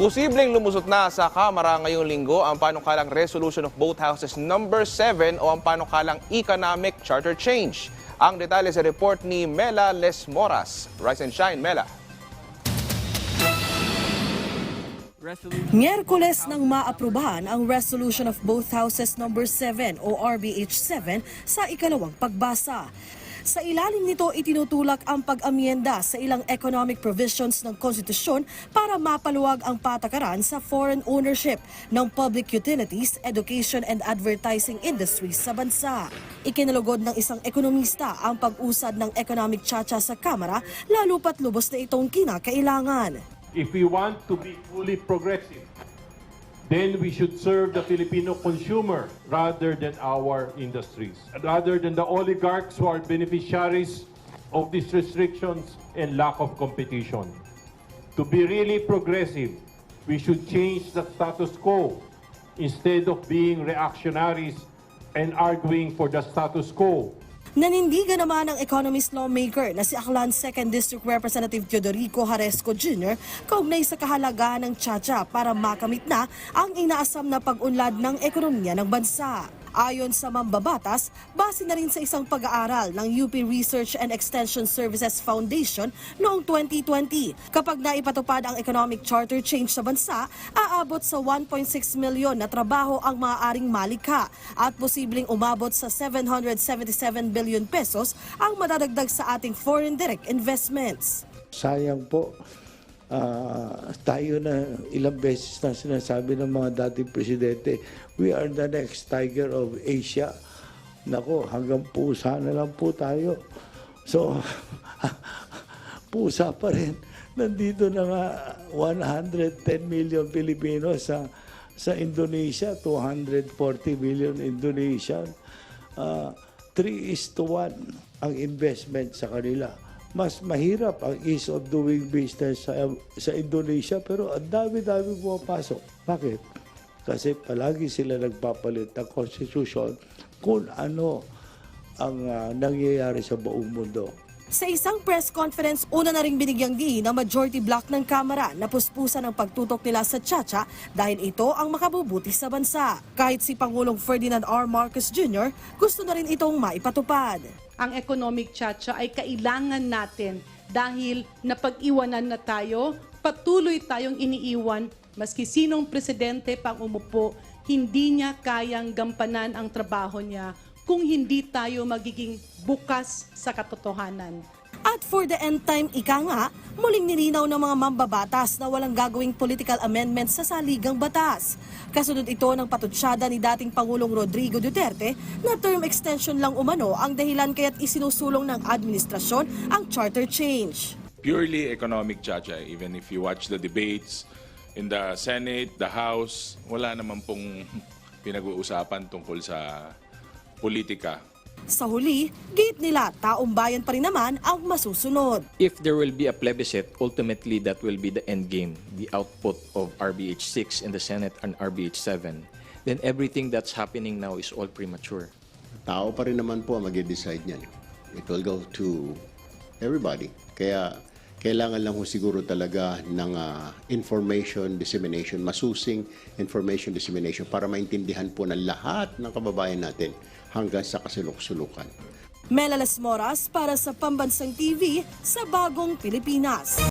Posibleng lumusot na sa Kamara ngayong linggo ang panukalang Resolution of Both Houses number 7 o ang panukalang Economic Charter Change. Ang detalye sa report ni Mela Lesmoras. Rise and shine, Mela. Miyerkules nang maaprubahan ang Resolution of Both Houses Number 7 o RBH 7 sa ikalawang pagbasa. Sa ilalim nito, itinutulak ang pag-amienda sa ilang economic provisions ng konstitusyon para mapaluwag ang patakaran sa foreign ownership ng public utilities, education and advertising industries sa bansa. Ikinalugod ng isang ekonomista ang pag-usad ng economic chacha sa Kamara, lalo pat lubos na itong kinakailangan. If we want to be fully progressive, then we should serve the Filipino consumer rather than our industries, rather than the oligarchs who are beneficiaries of these restrictions and lack of competition. To be really progressive, we should change the status quo instead of being reactionaries and arguing for the status quo. Nanindigan naman ang economist lawmaker na si Aklan 2nd District Representative Teodorico Haresco Jr. kaugnay sa kahalagahan ng Chacha para makamit na ang inaasam na pag-unlad ng ekonomiya ng bansa. Ayon sa mambabatas, base na rin sa isang pag-aaral ng UP Research and Extension Services Foundation noong 2020. Kapag naipatupad ang economic charter change sa bansa, aabot sa 1.6 milyon na trabaho ang maaaring malikha at posibleng umabot sa 777 billion pesos ang madadagdag sa ating foreign direct investments. Sayang po, ah, tayo na ilang beses na sinasabi ng mga dating presidente, we are the next tiger of Asia. Nako, hanggang pusa na lang po tayo. So, pusa pa rin. Nandito na nga 110 million Pilipino sa sa Indonesia, 240 million Indonesian. Uh, 3 is to 1 ang investment sa kanila. Mas mahirap ang ease of doing business sa, sa Indonesia pero ang dami-dami pumapasok. Bakit? Kasi palagi sila nagpapalit ng constitution kung ano ang ah, nangyayari sa buong mundo. Sa isang press conference, una na ring binigyang diin ng majority block ng Kamara na puspusan ang pagtutok nila sa Chacha dahil ito ang makabubuti sa bansa. Kahit si Pangulong Ferdinand R. Marcos Jr. gusto na rin itong maipatupad. ang economic chacha ay kailangan natin dahil napag-iwanan na tayo, patuloy tayong iniiwan, maski sinong presidente pang umupo, hindi niya kayang gampanan ang trabaho niya kung hindi tayo magiging bukas sa katotohanan. At for the end time, ika nga, muling nilinaw ng mga mambabatas na walang gagawing political amendments sa saligang batas. Kasunod ito ng patutsyada ni dating Pangulong Rodrigo Duterte na term extension lang umano ang dahilan kaya't isinusulong ng administrasyon ang charter change. purely economic chacha. Even if you watch the debates in the Senate, the House, wala naman pong pinag-uusapan tungkol sa politika. Sa huli, gate nila, taong bayan pa rin naman ang masusunod. if there will be a plebiscite, ultimately that will be the end game, the output of RBH 6 in the Senate and RBH 7, then everything that's happening now is all premature. tao pa rin naman po ang mag-decide niyan. It will go to everybody. Kaya kailangan lang ho siguro talaga ng ah, information dissemination, masusing information dissemination para maintindihan po ng lahat ng kababayan natin hanggang sa kasulok-sulukan. Mela Las Moras para sa Pambansang TV sa Bagong Pilipinas.